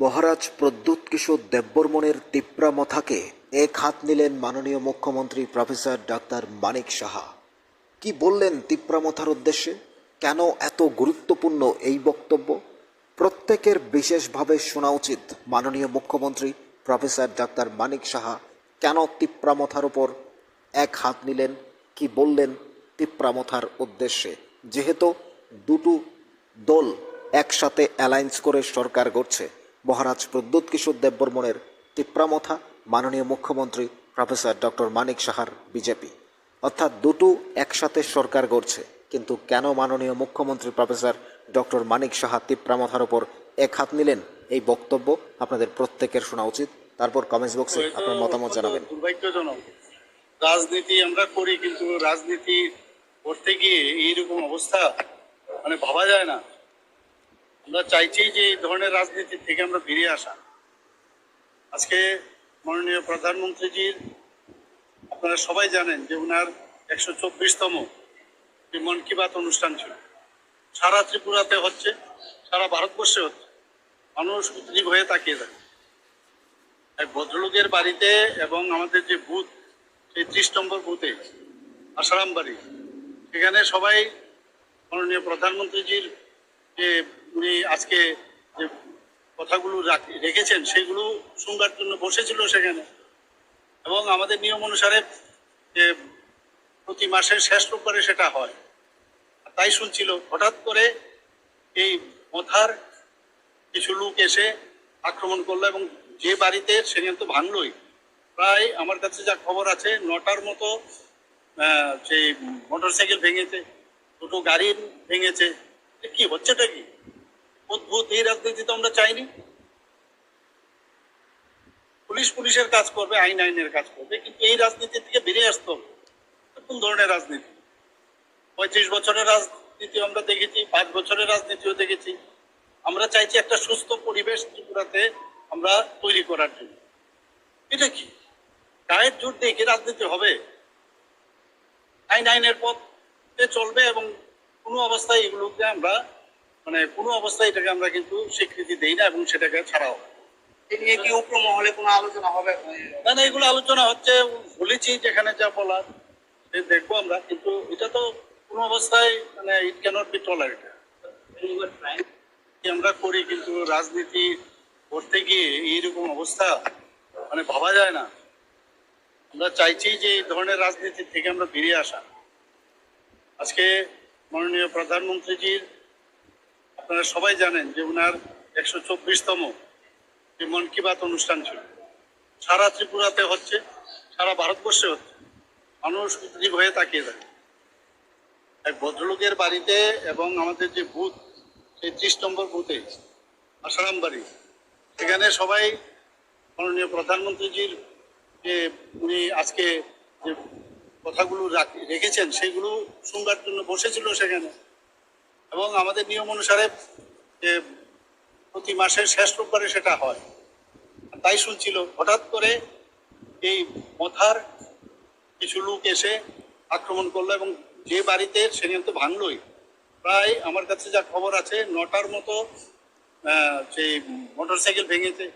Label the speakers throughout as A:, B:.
A: মহারাজ প্রদ্যুৎ কিশোর দেববর্মনের তিপ্রামথাকে এক হাত নিলেন মাননীয় মুখ্যমন্ত্রী প্রফেসর ডাক্তার মানিক সাহা। কি বললেন তিপ্রামথার উদ্দেশ্যে? কেন এত গুরুত্বপূর্ণ এই বক্তব্য? প্রত্যেকের বিশেষভাবে শোনা উচিত, মাননীয় মুখ্যমন্ত্রী প্রফেসর ডাক্তার মানিক সাহা, কেন তিপ্রামথার উপর এক হাত নিলেন? কি বললেন তিপ্রামথার উদ্দেশ্যে? যেহেতু দুটো দল একসাথে অ্যালায়েন্স করে সরকার গড়ছে মহারাজ প্রদ্যুৎ কিশোর দেববর্মনের তিপ্রামথা, মাননীয় মুখ্যমন্ত্রী প্রফেসর ডক্টর মানিক সাহার, বিজেপি। অর্থাৎ দুটো একসাথে সরকার গড়ছে। কিন্তু কেন মাননীয় মুখ্যমন্ত্রী প্রফেসর ডক্টর মানিক সাহা তিপ্রামথার ওপর এক হাত নিলেন? এই বক্তব্য আপনাদের প্রত্যেকের শোনা উচিত। তারপর কমেন্টস বক্সে আপনার মতামত জানাবেন।
B: রাজনীতি আমরা করি, কিন্তু রাজনীতি করতে গিয়ে এইরকম অবস্থা মানে ভাবা যায় না। আমরা চাইছি যে এই ধরনের রাজনীতি থেকে আমরা বেরিয়ে আসা। আজকে মাননীয় প্রধানমন্ত্রীজির, আপনারা সবাই জানেন যে ওনার একশো চব্বিশতম যে মন কি বাত অনুষ্ঠান ছিল। সারা ত্রিপুরাতে হচ্ছে, সারা ভারতবর্ষে হচ্ছে। মানুষ উদ্গ্রীব হয়ে তাকিয়ে থাকে। এক ভদ্রলোকের বাড়িতে এবং আমাদের যে বুথ, সেই ত্রিশ নম্বর বুথে আসারাম বাড়ি সেখানে সবাই মাননীয় প্রধানমন্ত্রীজির যে উনি আজকে যে কথাগুলো রাখ- রেখেছেন, সেগুলো শুনবার জন্য বসেছিল সেখানে। এবং আমাদের নিয়ম অনুসারে, যে প্রতি মাসের শেষ রোববারে সেটা হয়। তাই শুনছিল। হঠাৎ করে এই মথার কিছু লোক এসে আক্রমণ করল এবং যে বাড়িতে সেখানে তো ভাঙলোই। প্রায় আমার কাছে যা খবর আছে, নটার মতো সেই মোটর সাইকেল ভেঙেছে, দুটো গাড়ি ভেঙেছে। কি হচ্ছেটা কি? অদ্ভুত, এই রাজনীতি তো আমরা চাইনি। পুলিশ পুলিশের কাজ করবে, আইন আইনের কাজ করবে, কিন্তু এই রাজনীতি থেকে বেরিয়ে আসতে হবে। কোন ধরনের রাজনীতি? পঁয়ত্রিশ বছরের রাজনীতি আমরা দেখেছি, পাঁচ বছরের রাজনীতিও দেখেছি। আমরা চাইছি একটা সুস্থ পরিবেশ ত্রিপুরাতে আমরা তৈরি করার জন্য। এটা কি? গায়ের জোর দিয়ে কি রাজনীতি হবে? আইন আইনের পথে চলবে এবং কোনো অবস্থায় এগুলোকে আমরা মানে কোনো অবস্থায় এটাকে আমরা কিন্তু স্বীকৃতি দেই না এবং সেটাকে ছাড়াও।
C: নিয়ে কি মহলে কোনো আলোচনা হবে?
B: না না এগুলো আলোচনা হচ্ছে বলেছি যেখানে যা বলার দেখব আমরা কিন্তু এটা তো কোনো অবস্থায় মানে ইট ক্যানট বি টলারেটেড আমরা করি কিন্তু রাজনীতি করতে গিয়ে এইরকম অবস্থা মানে ভাবা যায় না। আমরা চাইছি যে এই ধরনের রাজনীতি থেকে আমরা বেরিয়ে আসা। আজকে মাননীয় প্রধানমন্ত্রীজির আপনারা সবাই জানেন যে ওনার একশো চব্বিশতম যে মন কি বাত অনুষ্ঠান ছিল। সারা ত্রিপুরাতে হচ্ছে, সারা ভারতবর্ষে হচ্ছে। মানুষ উদ্গ্রীব হয়ে তাকিয়ে থাকে। এক ভদ্রলোকের বাড়িতে এবং আমাদের যে বুথ, সেই ত্রিশ নম্বর বুথে, আসারাম বাড়ি, সেখানে সবাই মাননীয় প্রধানমন্ত্রীজির যে উনি আজকে যে কথাগুলো রাখ- রেখেছেন, সেগুলো শুনবার জন্য বসেছিল সেখানে। এবং আমাদের নিয়ম অনুসারে যে প্রতি মাসের শেষ রোববারে সেটা হয়। তাই শুনছিল হঠাৎ করে এই মথার কিছু লোক এসে আক্রমণ করল এবং যে বাড়িতে সেখানে তো ভাঙলোই। প্রায় আমার কাছে যা খবর আছে নটার মতো আহ, সেই মোটর সাইকেল ভেঙেছে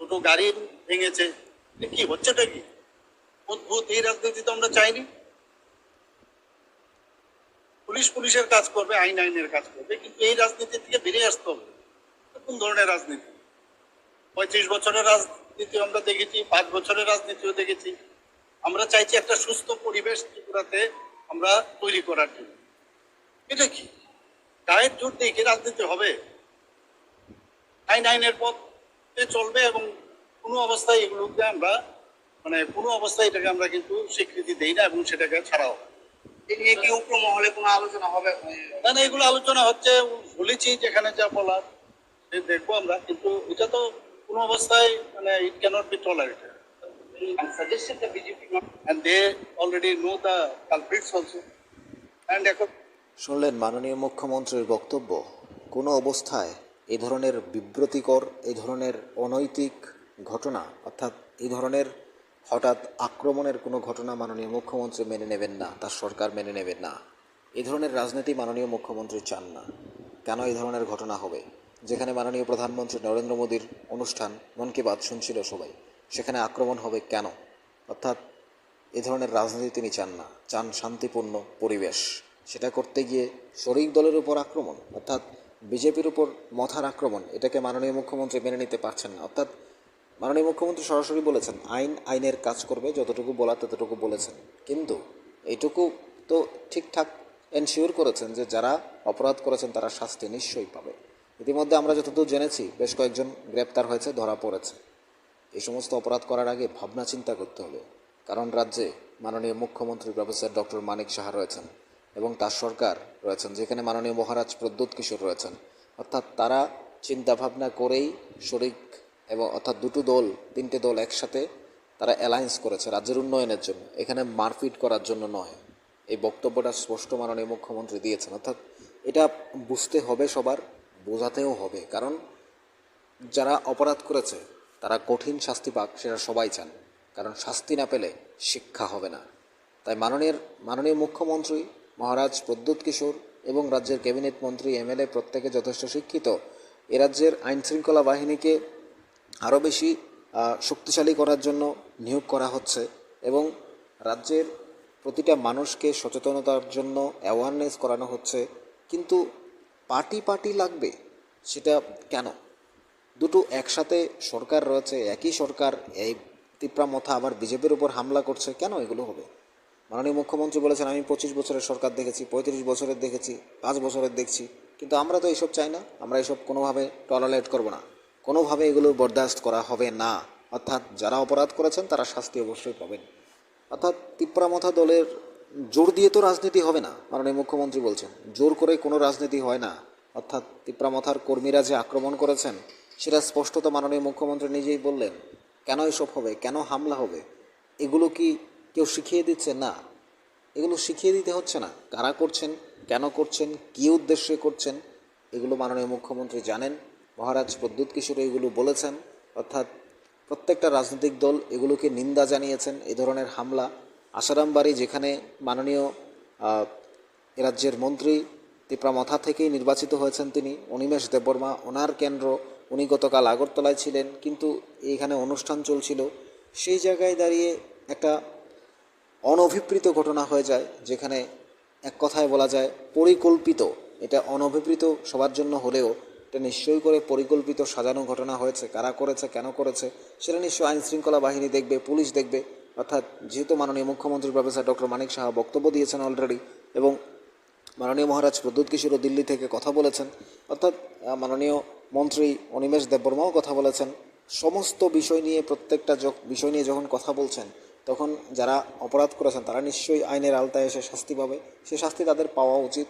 B: দুটো গাড়ি ভেঙেছে। কি হচ্ছেটা কি? অদ্ভুত এই রাজনীতি তো আমরা চাইনি। পুলিশ পুলিশের কাজ করবে, আইন আইনের কাজ করবে, কিন্তু এই রাজনীতি থেকে বেরিয়ে আসতে হবে। কোন ধরনের রাজনীতি? পঁয়ত্রিশ বছরের রাজনীতি আমরা দেখেছি, পাঁচ বছরের রাজনীতিও দেখেছি। আমরা চাইছি একটা সুস্থ পরিবেশ ত্রিপুরাতে আমরা তৈরি করার জন্য। এটা কি? গায়ের জোর দিয়ে কি রাজনীতি হবে? আইন আইনের পথে চলবে এবং কোনো অবস্থায় এগুলোকে আমরা মানে কোনো অবস্থায় এটাকে আমরা কিন্তু স্বীকৃতি দেই না এবং সেটাকে ছাড়াও।
C: এ নিয়ে কি উপর মহলে কোনো আলোচনা হবে
B: না না এগুলো আলোচনা হচ্ছে বলেছি যেখানে যা বলার দেখব আমরা কিন্তু এটা তো কোনো অবস্থায় মানে it cannot be tolerated
C: and suggested the BJP not
B: and they already know the culprits also. And
A: শুনলেন মাননীয় মুখ্যমন্ত্রীর বক্তব্য কোনো অবস্থায় এ ধরনের বিব্রতিকর এই ধরনের অনৈতিক ঘটনা অর্থাৎ এ ধরনের হঠাৎ আক্রমণের কোনো ঘটনা মাননীয় মুখ্যমন্ত্রী মেনে নেবেন না, তার সরকার মেনে নেবেন না। এ ধরনের রাজনীতি মাননীয় মুখ্যমন্ত্রী চান না। কেন এই ধরনের ঘটনা হবে? যেখানে মাননীয় প্রধানমন্ত্রী নরেন্দ্র মোদীর অনুষ্ঠান মন কি বাত শুনছিল সবাই, সেখানে আক্রমণ হবে কেন? অর্থাৎ এ ধরনের রাজনীতি তিনি চান না, চান শান্তিপূর্ণ পরিবেশ। সেটা করতে গিয়ে শরিক দলের উপর আক্রমণ, অর্থাৎ বিজেপির উপর মথার আক্রমণ, এটাকে মাননীয় মুখ্যমন্ত্রী মেনে নিতে পারছেন না। অর্থাৎ মাননীয় মুখ্যমন্ত্রী সরাসরি বলেছেন, আইন আইনের কাজ করবে, যতটুকু বলা ততটুকু বলেছেন। কিন্তু এইটুকু তো ঠিকঠাক এনশিওর করেছেন যে যারা অপরাধ করেছেন তারা শাস্তি নিশ্চয়ই পাবে। ইতিমধ্যে আমরা যতদূর জেনেছি, বেশ কয়েকজন গ্রেপ্তার হয়েছে, ধরা পড়েছে। এই সমস্ত অপরাধ করার আগে ভাবনা চিন্তা করতে হবে, কারণ রাজ্যে মাননীয় মুখ্যমন্ত্রী প্রফেসর ডক্টর মানিক সাহা রয়েছেন এবং তার সরকার রয়েছেন, যেখানে মাননীয় মহারাজ প্রদ্যুৎ কিশোর রয়েছেন। অর্থাৎ তারা চিন্তাভাবনা করেই শরিক এবং অর্থাৎ দুটো দল, তিনটে দল একসাথে তারা অ্যালায়েন্স করেছে রাজ্যের উন্নয়নের জন্য। এখানে মারপিট করার জন্য নয়। এই বক্তব্যটা স্পষ্ট মাননীয় মুখ্যমন্ত্রী দিয়েছেন। অর্থাৎ এটা বুঝতে হবে সবার, বোঝাতেও হবে। কারণ যারা অপরাধ করেছে, তারা কঠিন শাস্তি পাক সেটা সবাই চান। কারণ শাস্তি না পেলে শিক্ষা হবে না। তাই মাননীয় মাননীয় মুখ্যমন্ত্রী মহারাজ প্রদ্যুৎ কিশোর এবং রাজ্যের ক্যাবিনেট মন্ত্রী এমএলএ প্রত্যেকে যথেষ্ট শিক্ষিত। এ রাজ্যের আইন শৃঙ্খলা বাহিনীকে আরও বেশি শক্তিশালী করার জন্য নিয়োগ করা হচ্ছে এবং রাজ্যের প্রতিটা মানুষকে সচেতনতার জন্য অ্যাওয়ারনেস করানো হচ্ছে। কিন্তু পার্টি পার্টি লাগবে, সেটা কেন? দুটো একসাথে সরকার রয়েছে, একই সরকার, এই তিপ্রা মথা আবার বিজেপির উপর হামলা করছে, কেন এগুলো হবে? মাননীয় মুখ্যমন্ত্রী বলেছেন, আমি পঁচিশ বছরের সরকার দেখেছি, পঁয়ত্রিশ বছরের দেখেছি, পাঁচ বছরের দেখছি, কিন্তু আমরা তো এইসব চাই না, আমরা এসব কোনোভাবে টলারেট করব না। কোনোভাবে এগুলো বরদাস্ত করা হবে না। অর্থাৎ যারা অপরাধ করেছেন, তারা শাস্তি অবশ্যই পাবেন। অর্থাৎ তিপ্রামথা দলের জোর দিয়ে তো রাজনীতি হবে না, মাননীয় মুখ্যমন্ত্রী বলছেন। জোর করে কোনো রাজনীতি হয় না। অর্থাৎ তিপ্রামথার কর্মীরা যে আক্রমণ করেছেন, সেটা স্পষ্টত মাননীয় মুখ্যমন্ত্রী নিজেই বললেন। কেন এসব হবে? কেন হামলা হবে? এগুলো কি কেউ শিখিয়ে দিচ্ছে? না। এগুলো শিখিয়ে দিতে হচ্ছে না। কারা করছেন? কেন করছেন? কী উদ্দেশ্যে করছেন? এগুলো মাননীয় মুখ্যমন্ত্রী জানেন। মহারাজ প্রদ্যুৎ কিশোর এগুলো বলেছেন, অর্থাৎ প্রত্যেকটা রাজনৈতিক দল এগুলোকে নিন্দা জানিয়েছেন এ ধরনের হামলা। আসারামবাড়ি যেখানে মাননীয় রাজ্যের মন্ত্রী তিপ্রামথা থেকেই নির্বাচিত হয়েছেন তিনি, অনিমেষ দেববর্মা, ওনার কেন্দ্র, উনি গতকাল আগরতলায় ছিলেন, কিন্তু এইখানে অনুষ্ঠান চলছিল। সেই জায়গায় দাঁড়িয়ে একটা অনভিপ্রিত ঘটনা হয়ে যায়, যেখানে এক কথায় বলা যায় পরিকল্পিত, এটা অনভিপ্রিত সবার জন্য হলেও এটা নিশ্চয়ই করে পরিকল্পিত সাজানো ঘটনা হয়েছে, কারা করেছে, কেন করেছে, সেটা নিশ্চয়ই আইন শৃঙ্খলা বাহিনী দেখবে, পুলিশ দেখবে। অর্থাৎ যেহেতু মাননীয় মুখ্যমন্ত্রী প্রফেসর ডক্টর মানিক সাহা বক্তব্য দিয়েছেন অলরেডি এবং মাননীয় মহারাজ প্রদ্যুৎ কিশোরও দিল্লি থেকে কথা বলেছেন, অর্থাৎ মাননীয় মন্ত্রী অনিমেষ দেববর্মাও কথা বলেছেন, সমস্ত বিষয় নিয়ে প্রত্যেকটা বিষয় নিয়ে যখন কথা বলছেন, তখন যারা অপরাধ করেছেন, তারা নিশ্চয়ই আইনের আওতায় এসে শাস্তি পাবে। সে শাস্তি তাদের পাওয়া উচিত।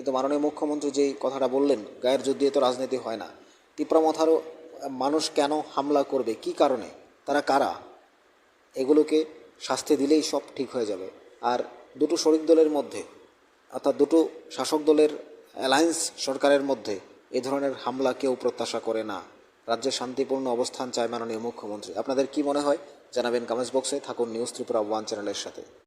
A: কিন্তু মাননীয় মুখ্যমন্ত্রী যেই কথাটা বললেন, গায়ের যুদ্ধ তো রাজনীতি হয় না। তিপ্রামথারও মানুষ কেন হামলা করবে? কি কারণে? তারা কারা? এগুলোকে শাস্তি দিলেই সব ঠিক হয়ে যাবে। আর দুটো শরিক দলের মধ্যে, অর্থাৎ দুটো শাসক দলের অ্যালায়েন্স সরকারের মধ্যে এ ধরনের হামলা কেউ প্রত্যাশা করে না। রাজ্যে শান্তিপূর্ণ অবস্থান চায় মাননীয় মুখ্যমন্ত্রী। আপনাদের কি মনে হয়? জানাবেন কমেন্টস বক্সে। থাকুন নিউজ ত্রিপুরা ওয়ান চ্যানেলের সাথে।